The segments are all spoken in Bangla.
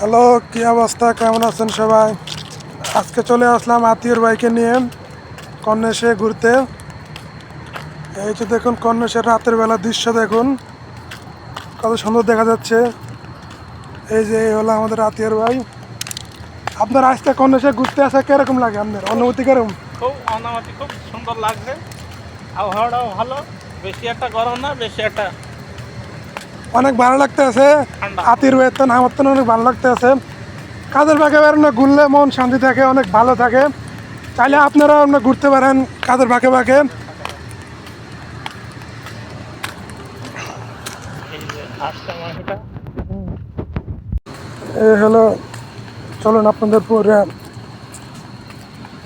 হ্যালো, কি অবস্থা? কেমন আছেন সবাই? আজকে চলে আসলাম আত্মীয়র বাইকে নিয়ে কন্যাসে ঘুরতে। এই যে দেখুন কন্যাসের রাতের বেলা দৃশ্য দেখুন। কত সুন্দর দেখা যাচ্ছে। এই যে এই হলো আমাদের আত্মীয়র ভাই। আপনার আজকে কন্যাসে ঘুরতে আসা কীরকম লাগে আপনার? অনুভূতি কীরকম? খুব অনামতি খুব সুন্দর লাগছে। আবহাওয়াটাও ভালো। বেশি একটা গরম না, বেশি একটা অনেক ভালো লাগতে আছে। আতির বেতন, আমার অনেক ভালো লাগতে আছে। কাদের বাঁকে বেরোনো ঘুরলে মন শান্তি থাকে, অনেক ভালো থাকে। চাইলে আপনারা আপনার ঘুরতে পারেন কাদের বাঁকে বাঁকে এই হলো, চলুন আপনাদের পুরো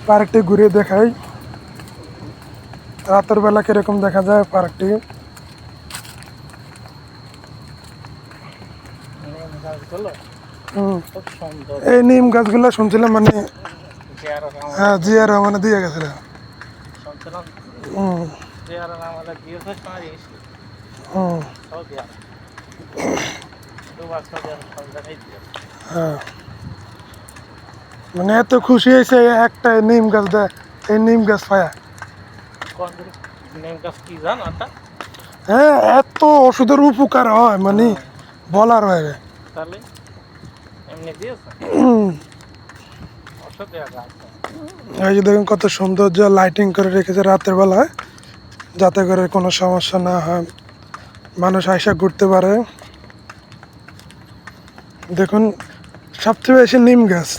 পার্কটি ঘুরিয়ে দেখাই। রাতের বেলা কীরকম দেখা যায় পার্কটি নিম গাছগুলো হুম। খুব সুন্দর এই নিম গাছগুলো শুনছিলাম মানে হ্যাঁ জিয়া রহমানে দিয়ে গেছিল। হ্যাঁ। মানে এত খুশি হয়েছে একটা নিম গাছ দেয় এই নিম গাছ পায়া। হ্যাঁ এত ওষুধের উপকার হয় মানে বলার বাইরে তাহলে এমনি দিয়েছে? এই যে দেখুন কত সৌন্দর্য লাইটিং করে রেখেছে রাতের বেলায়, যাতে করে কোনো সমস্যা না হয়। মানুষ আইসা ঘুরতে পারে। দেখুন, সবচেয়ে বেশি নিম গাছ।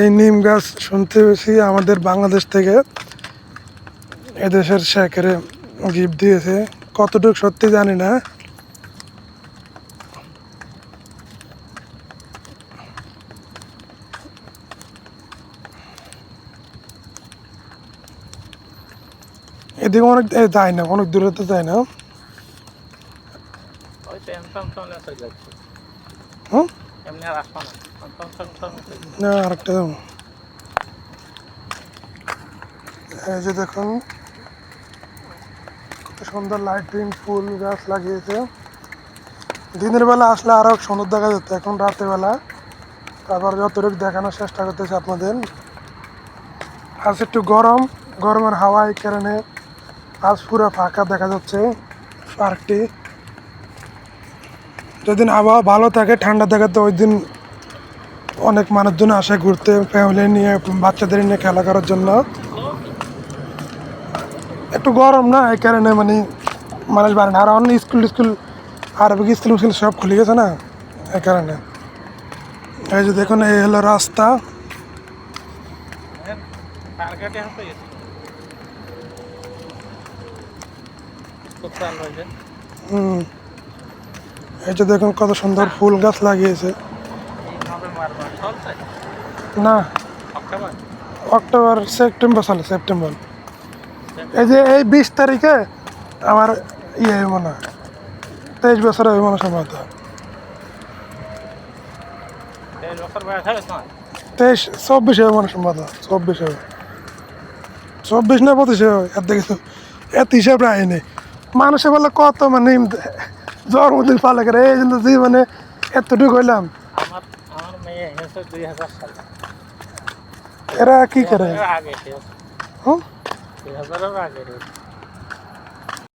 এই নিম গাছ শুনতে বেশি আমাদের বাংলাদেশ থেকে এদেশের শেখেরে গিফট দিয়েছে। কতটুকু সত্যি জানি না। এদিকে অনেক যায় না অনেক দূরে তো যায় না। আরেকটা এই যে দেখুন কত সুন্দর লাইটিং ফুল গাছ লাগিয়েছে। দিনের বেলা আসলে আরও সুন্দর দেখা যেত এখন রাতের বেলা। তারপর যতটুকু দেখানোর চেষ্টা করতেছে আপনাদের। আজ একটু গরম গরমের হাওয়ায় কারণে আজ পুরো ফাঁকা দেখা যাচ্ছে পার্কটি। যেদিন আবহাওয়া ভালো থাকে, ঠান্ডা থাকে, তো ওই দিন অনেক মানুষজন আসে ঘুরতে ফ্যামিলি নিয়ে, বাচ্চাদের নিয়ে খেলা করার জন্য। একটু গরম না, এই কারণে মানে মানুষ বাড়ে না। আর অন্য school school Arabic school school সব খুলে গেছে না, এই কারণে। এই যে দেখুন, এই হলো রাস্তা। এই যে দেখুন কত সুন্দর ফুল গাছ লাগিয়েছে। না, অক্টোবর, সেপ্টেম্বর সালে সেপ্টেম্বর। এই যে এই বিশ তারিখে আমার ইয়ে মনে হয় তেইশ বছর মনে হয় সম্ভবত। তেইশ, চব্বিশ হবে মনে সম্ভবত, চব্বিশ হবে চব্বিশ না পঁচিশ হবে এত কিছু এত হিসাব রায় নেই মানুষে বলে কত মানে জন্মদিন পালে করে এই জন্য জীবনে এতটুকু হইলাম। এরা কি করে? এর